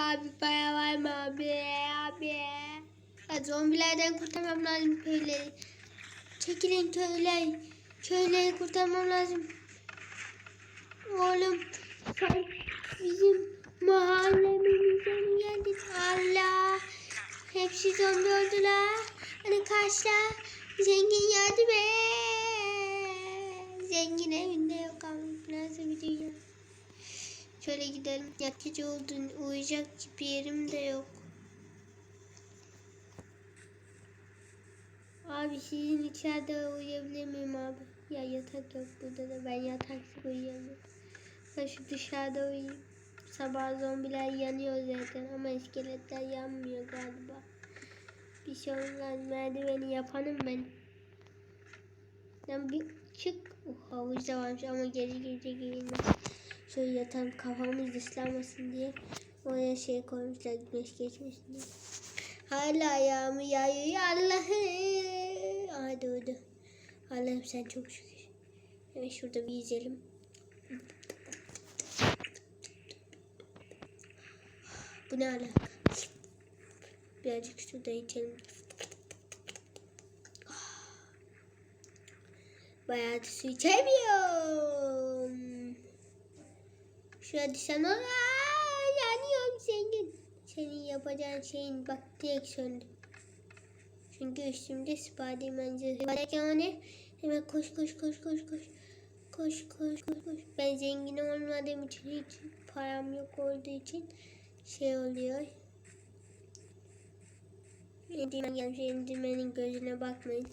Abi para var mı abi? Abi. Ya zombilerden kurtarmam lazım köyleri. Çekilin köyler. Köyleri kurtarmam lazım. Oğlum sen bizim mahallemize mi geldin? Allah. Hepsi zombi oldular. Hani karşılar. Zengin yardım et. Zengin evinde yok ama nasıl bir dünya. Şöyle gidelim. Yatıcı oldun. Uyuyacak bir yerim de yok. Abi sizin içeride uyuyabilir miyim abi? Ya yatak yok burada da ben yataksız uyuyamıyorum. Ben şu dışarıda uyuyayım. Sabah zombiler yanıyor zaten ama iskeletler yanmıyor galiba. Bir şey olmaz merdiveni yapanım ben. Ben bir çık. Oh, havuzda varmış ama gece gece giyinmez. Şöyle yatan kafamız ıslanmasın diye oraya şey koymuşlar güneş geçmesin diye. Hala yağmur yağıyor Allah'ım. Hadi oldu. Allah'ım sen çok şükür. Evet şurada bir yüzelim. Bu ne alaka? Birazcık şurada içelim. Bayağı su içemiyorum. Şurada sen ol. Yanıyorum zengin. Senin yapacağın şeyin bak direkt söndü. Çünkü üstümde Spiderman zırhı var. Yani hemen koş koş koş koş koş. Koş koş koş koş. Ben zengin olmadığım için hiç param yok olduğu için şey oluyor. Endirmen gelmiş. Endirmenin gözüne bakmayın.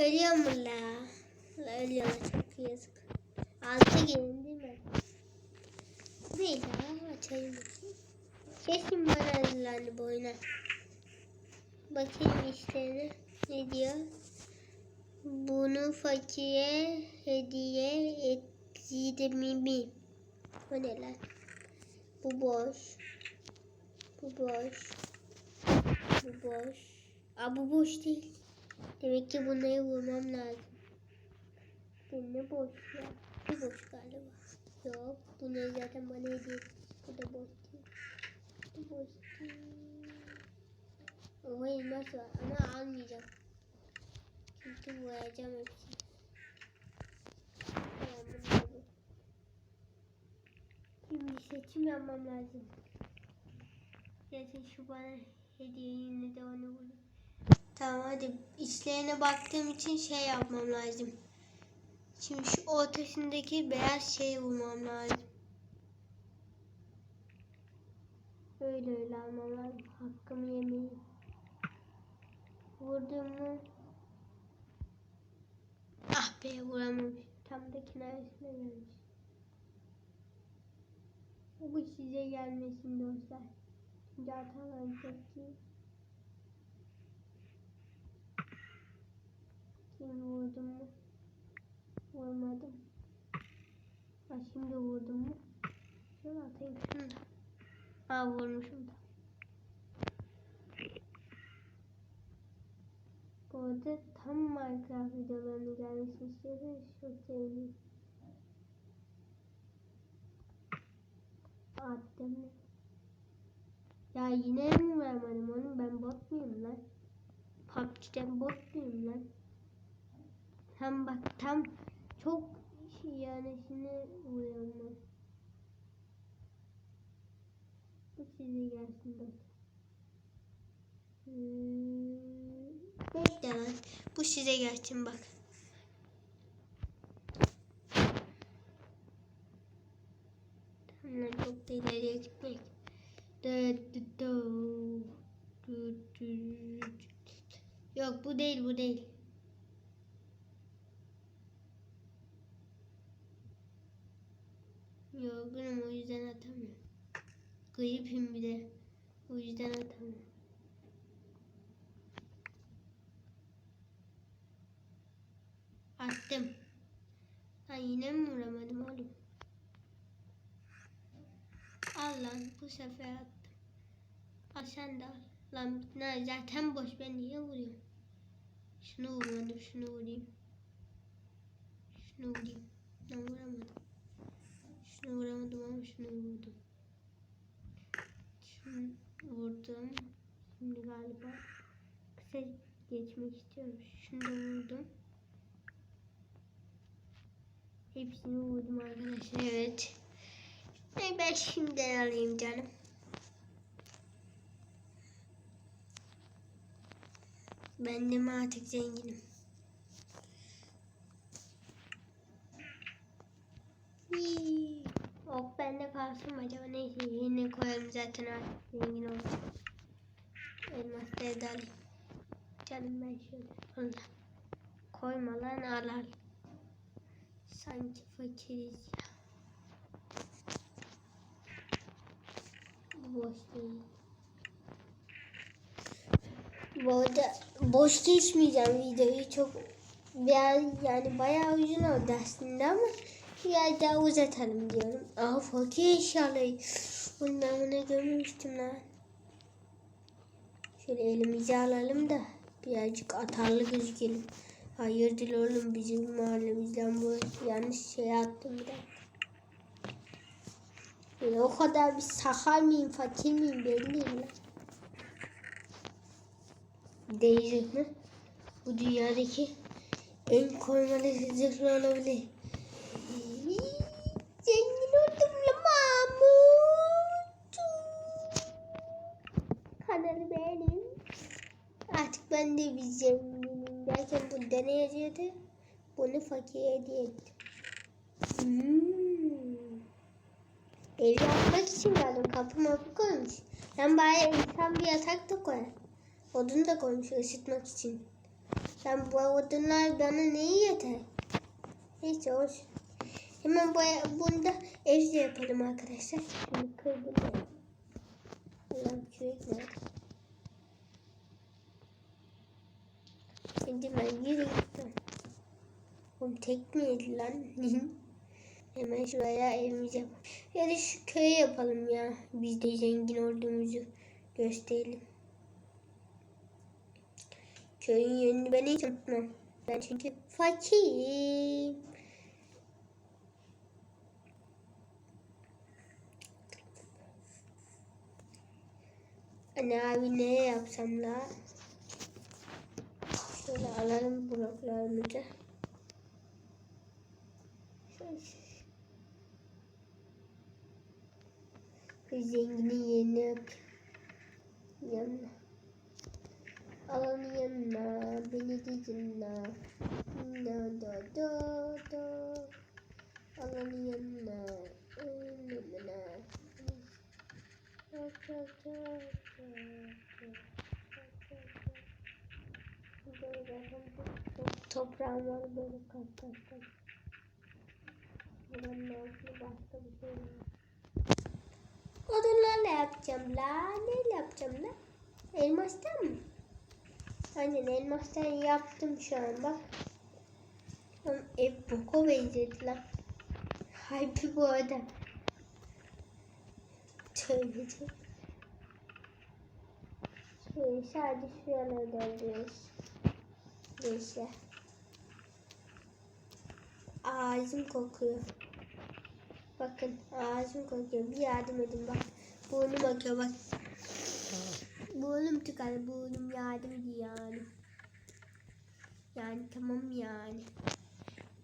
Ölüyor mu la? Ölüyorlar çok yazık. Altı gelin değil mi? Neyse açayım bakayım. Kesin bana hazırlandı bu oyuna. Bakayım işte ne diyor. Bunu fakire hediye ettirmemi. O ne lan? Bu boş. Bu boş. Bu boş. Aa bu boş değil. Demek ki bunları vurmam lazım. Bu ne boş ya? Bu boş galiba. Yok. Bu ne zaten bana hediye. Bu da boş değil. Bu boş değil. Oha elmas var ama almayacağım. Çünkü boyayacağım hepsini. Şimdi seçim yapmam lazım. Zaten şu bana hediye yine de onu bulur. Tamam hadi içlerine baktığım için şey yapmam lazım. Şimdi şu ortasındaki beyaz şeyi bulmam lazım. Öyle öyle almam lazım. Hakkımı yemeyeyim. Vurdum mu? Ah be vuramamış. Tam da kenarısına gelmiş. Bu size gelmesin dostlar. Şimdi hatalarım çok. Kim vurdum mu? Vurmadım. Ha şimdi vurdum mu? Şöyle atayım şunu da. Ha vurmuşum da. Bu arada tam Minecraft videolarını gelmesini istiyorsanız çok sevinirim. Attım. Ya yine mi vermedim onu? Ben bot muyum lan? PUBG'den bot muyum lan? Tam bak tam çok yani şimdi vuruyorum. Bu size gelsin bak. Hmm, bekle lan. Bu size gelsin bak. Tamam çok da ileriye gitmek. Yok bu değil bu değil. Yorgunum o yüzden atamıyorum. Gripim bir de. O yüzden atamıyorum. Attım. Ha yine mi vuramadım oğlum? Al lan bu sefer attım. Al sen de al. Lan ne zaten boş ben niye vuruyorum? Şunu vurmadım şunu vurayım. Şunu vurayım. Ben vuramadım. Şunu vurdum. Şunu vurdum. Şimdi galiba kısa geçmek istiyorum. Şunu da vurdum. Hepsini vurdum arkadaşlar. Evet. Ben şimdiden alayım canım. Ben de mi artık zenginim? Hii. Ok bende kalsın acaba? Neyse yine koyalım zaten artık zengin olacak. Elmasları da alayım. Canım ben şöyle. Allah. Koyma lan al al. Sanki fakiriz ya. Boş değil. Bu arada boş geçmeyeceğim videoyu çok biraz yani bayağı uzun oldu aslında ama biraz daha uzatalım diyorum. Aa fakir eşyaları. Bunu ben buna görmemiştim lan. Şöyle elimize alalım da birazcık atarlı gözükelim. Hayırdır oğlum bizim mahallemizden bu yanlış şey attım bir. Yani o kadar bir sakal mıyım fakir miyim belli değil lan. Değil mi? Bu dünyadaki en koymalı zırhlı olabilir. Zengin oldum la Mahmut. Kanalı beğenin. Artık ben de bir zenginim derken bu ne yazıyordu? Bunu fakire hediye ettim. Hmm. Ev yapmak için geldim. Kapı mapı koymuş. Ben bari insan bir yatak da koyar. Odun da koymuş ısıtmak için. Ben bu odunlar bana neyi yeter? Neyse olsun. Hemen bu, bunda ev de yapalım arkadaşlar. Şimdi kırdım. Ulan kürek nerede? Şimdi ben yürü gittim. Oğlum tek miydi lan? Hemen şuraya evimizi yapalım. Ya da şu köye yapalım ya. Biz de zengin olduğumuzu gösterelim. Köyün yönünü ben hiç unutmam. Ben çünkü fakirim. Anne abi ne yapsam la? Şöyle alalım bloklarımızı. Zenginin yap. Yanına. Alanın yanına, beni yanına. Da da da da. Alanın yanına, yanına. Da da da da. Çok toprağım var böyle kat. Buranın altında başka bir şey var. Odunlarla yapacağım la. Neyle yapacağım la? Elmastan mı? Aynen elmastan yaptım şu an bak. Ama ev boka benzedi lan. Haybi bu arada. Tövbe tövbe. Şöyle sadece şuraları dolduruyoruz. Neyse. Ağzım kokuyor. Bakın ağzım kokuyor. Bir yardım edin bak. Burnum akıyor bak. Burnum tıkalı. Burnum yardım ediyor yani. Yani tamam yani.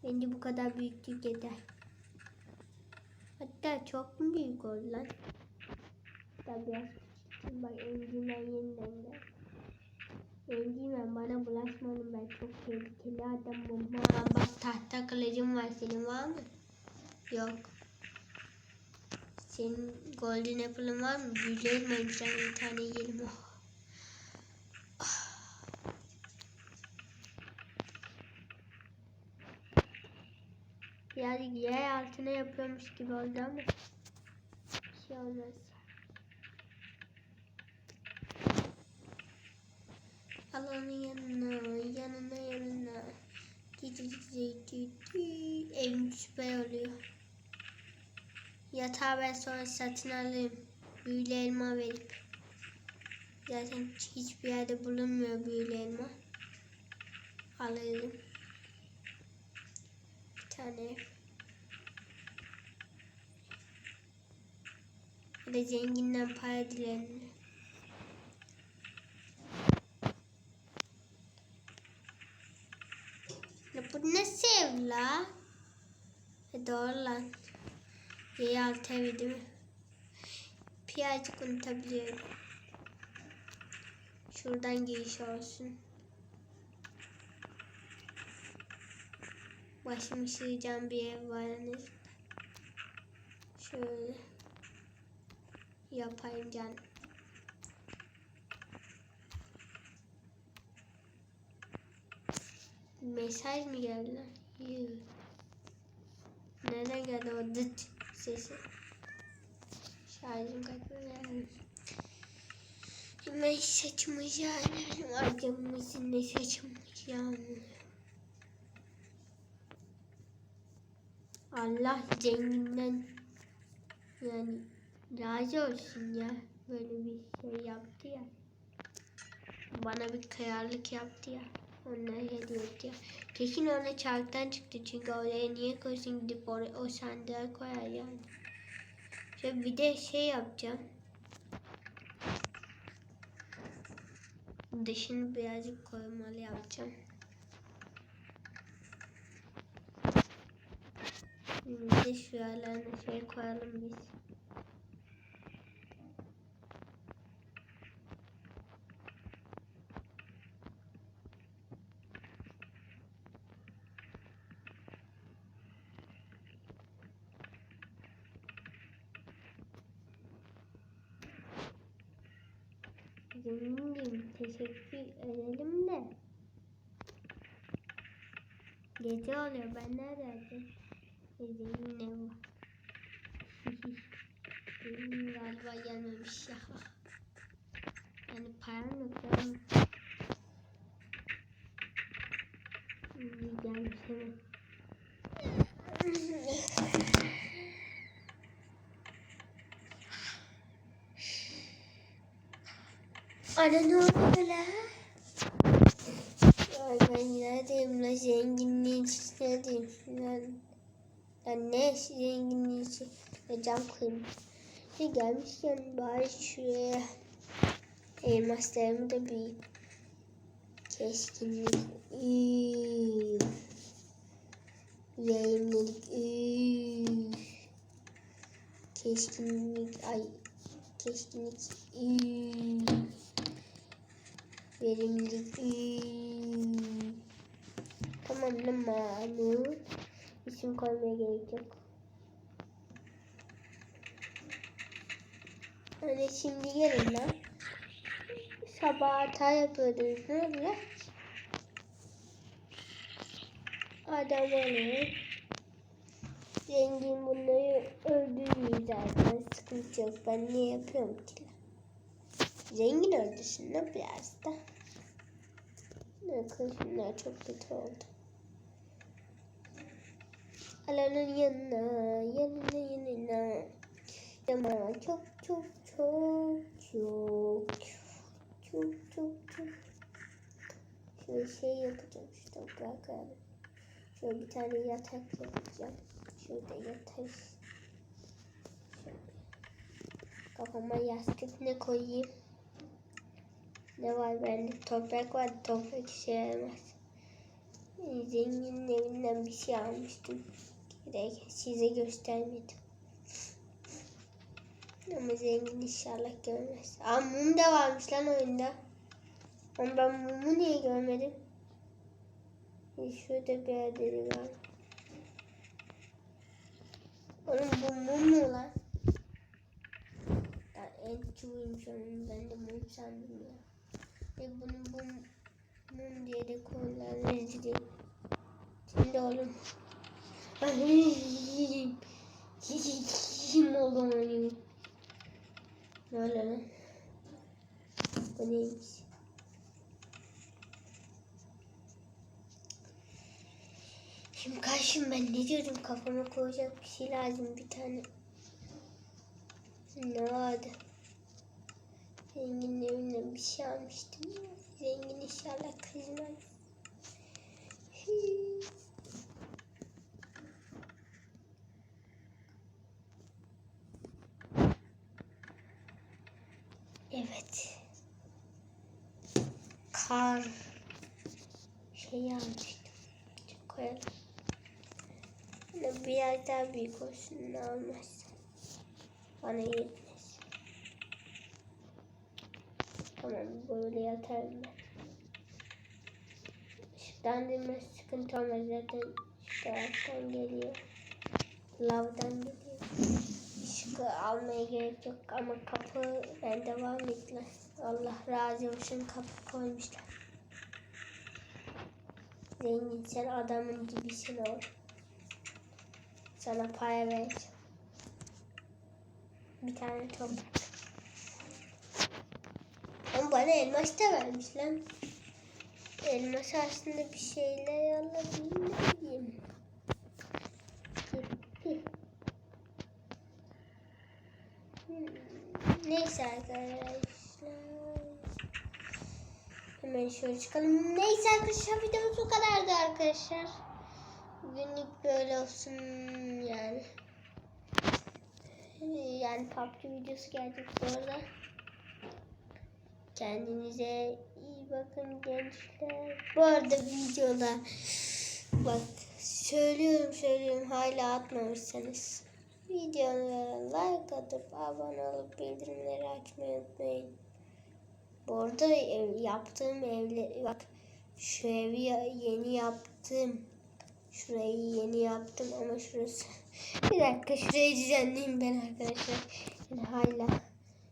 Bence bu kadar büyüklük yeter. Hatta çok büyük oldu lan? Hatta. Bak encimen yeniden gel. Encimen bana bulaşmadın ben çok tehlikeli adamım. Ha, bak tahta kılıcım var senin var mı? Yok. Senin golden apple'ın var mı? Büyülerim önceden bir tane yiyelim. Oh. Yani yer altına yapıyormuş gibi oldu ama bir şey olmaz. Alanın yanına, yanına, yanına. Evim süper oluyor. Yatağı ben sonra satın alayım. Büyülü elma verip. Zaten hiçbir yerde bulunmuyor büyülü elma. Alayım. Bir tane. Ya da zenginden para dilenir. Ya bu nasıl ev la? E doğru lan. Yeri altı evi değil mi? Birazcık unutabiliyorum. Şuradan giriş olsun. Başımı sıyacağım bir ev var. Şöyle. Yapayım canım. Mesaj mı geldi? Yuh. Nereden geldi o dıt sesi? Şarjım yani. Ne saçmış yani. Acımızın ne saçmış yani. Allah zenginden yani razı olsun ya. Böyle bir şey yaptı ya. Bana bir kıyarlık yaptı ya. Onlar hediye ya. Kesin ona çarktan çıktı çünkü oraya niye koysun gidip oraya o sandığa koyar yani. Şöyle bir de şey yapacağım. Dışını birazcık koymalı yapacağım. De şuralarına şey koyalım biz. Zengin teşekkür edelim de. Gece oluyor ben neredeydim? Zengin ne var? Zengin galiba gelmemiş ya. Yani param yok ben. Gelmiş hemen. Ana ne oluyor la? Ben neredeyim la zenginliğin lan? Lan ne zenginliğin içi? Ya cam koyayım. Ya gelmişken bari şuraya elmaslarımı da bir keskinlik. Üf. Keskinlik. Ay. Keskinlik. Üf. Verimlilik. Tamam lan Mahmut. İsim koymaya gerek yok. Hani şimdi gelin lan. Sabah hata yapıyordunuz. Ne oluyor? Adam olur. Zengin bunları öldürüyor zaten. Sıkıntı yok. Ben niye yapıyorum ki? Zengin öldürsün ne biraz da. Ne şunlar çok kötü oldu. Alanın yanına, yanına, yanına. Ama çok çok çok çok çok çok çok Şöyle şey yapacağım şu toprakları. Şöyle bir tane yatak yapacağım. Şurada yatak. Şöyle. Kafama yastık ne koyayım? Ne var bende? Toprak var. Toprak işe yaramaz. Zenginin evinden bir şey almıştım. Direkt size göstermedim. Ama zengin inşallah görmez. Aa mum da varmış lan oyunda. Ama ben mumu niye görmedim? E, Şurada bir yerde var. Oğlum bu mum mu lan? En çubuğuymuş onun. Ben de mum sandım ya. E bunu bu mum diye de kullanırız Şimdi oğlum. Kim oldum benim? Ne oluyor lan? Bu neymiş? Şimdi karşım ben ne diyordum kafama koyacak bir şey lazım bir tane. Ne vardı? Zenginin evinden bir şey almıştım. Zengin inşallah kızmaz. Evet. Kar şeyi almıştım. Koyalım. Biraz daha büyük olsun ne olmazsa. Bana yetmez. Tamam böyle yatarım ben. Işıklandırma sıkıntı olmaz zaten taraftan geliyor. Lavdan geliyor. Işığı almaya gerek yok ama kapı bende var mıydı? Allah razı olsun kapı koymuşlar. Zengin sen adamın gibisin oğlum. Sana para vereceğim. Bir tane toprak. Ama bana elmas da vermiş lan. Elmas aslında bir şeyler alabilirim. Neyse arkadaşlar. Hemen şöyle çıkalım. Neyse arkadaşlar videomuz bu kadardı arkadaşlar. Günlük böyle olsun yani. Yani PUBG videosu gelecek bu arada. Kendinize iyi bakın gençler. Bu arada videoda bak söylüyorum söylüyorum hala atmamışsanız videolara like atıp abone olup bildirimleri açmayı unutmayın. Bu arada ev, yaptığım evle bak şu evi yeni yaptım. Şurayı yeni yaptım ama şurası. Bir dakika şurayı düzenleyeyim ben arkadaşlar. Yani hala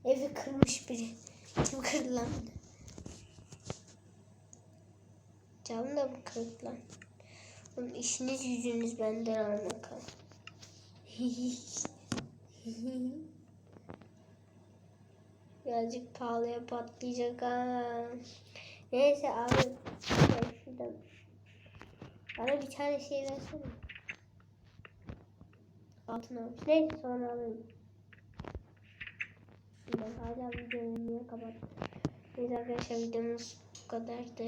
evi kırmış biri. Kim kırdı? Cam da mı kırık lan? Oğlum işiniz yüzünüz benden almak. Birazcık pahalıya patlayacak ha. Neyse abi. Şuradan. Bana bir tane şey versene. Altın almış. Neyse sonra alayım. Ben hala videoyu niye kapattım? Neyse arkadaşlar videomuz bu kadardı.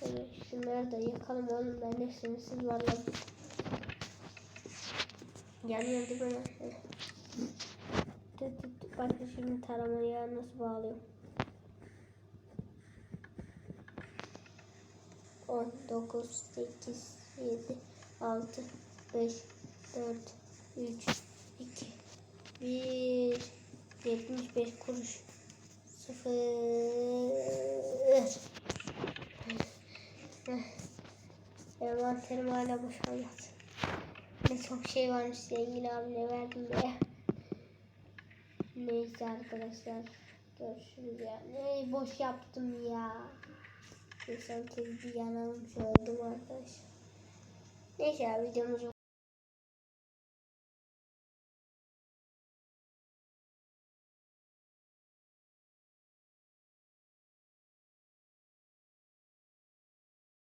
Şöyle şunları da yakalım oğlum ben de sınırsız valla. Yanıyor değil mi? Heh. Tut, tut. Bak şimdi taramayı nasıl bağlıyorum. 10, 9, 8, 7, 6, 5, 4, 3, 2, 1, 75 kuruş. 0. Envanterim hala boşalmadı. Ne çok şey varmış zengin abine verdim be. Neyse arkadaşlar. Görüşürüz ya. Ne boş yaptım ya. Neyse herkes bir yanalım söyledim arkadaşlar. Neyse videomuz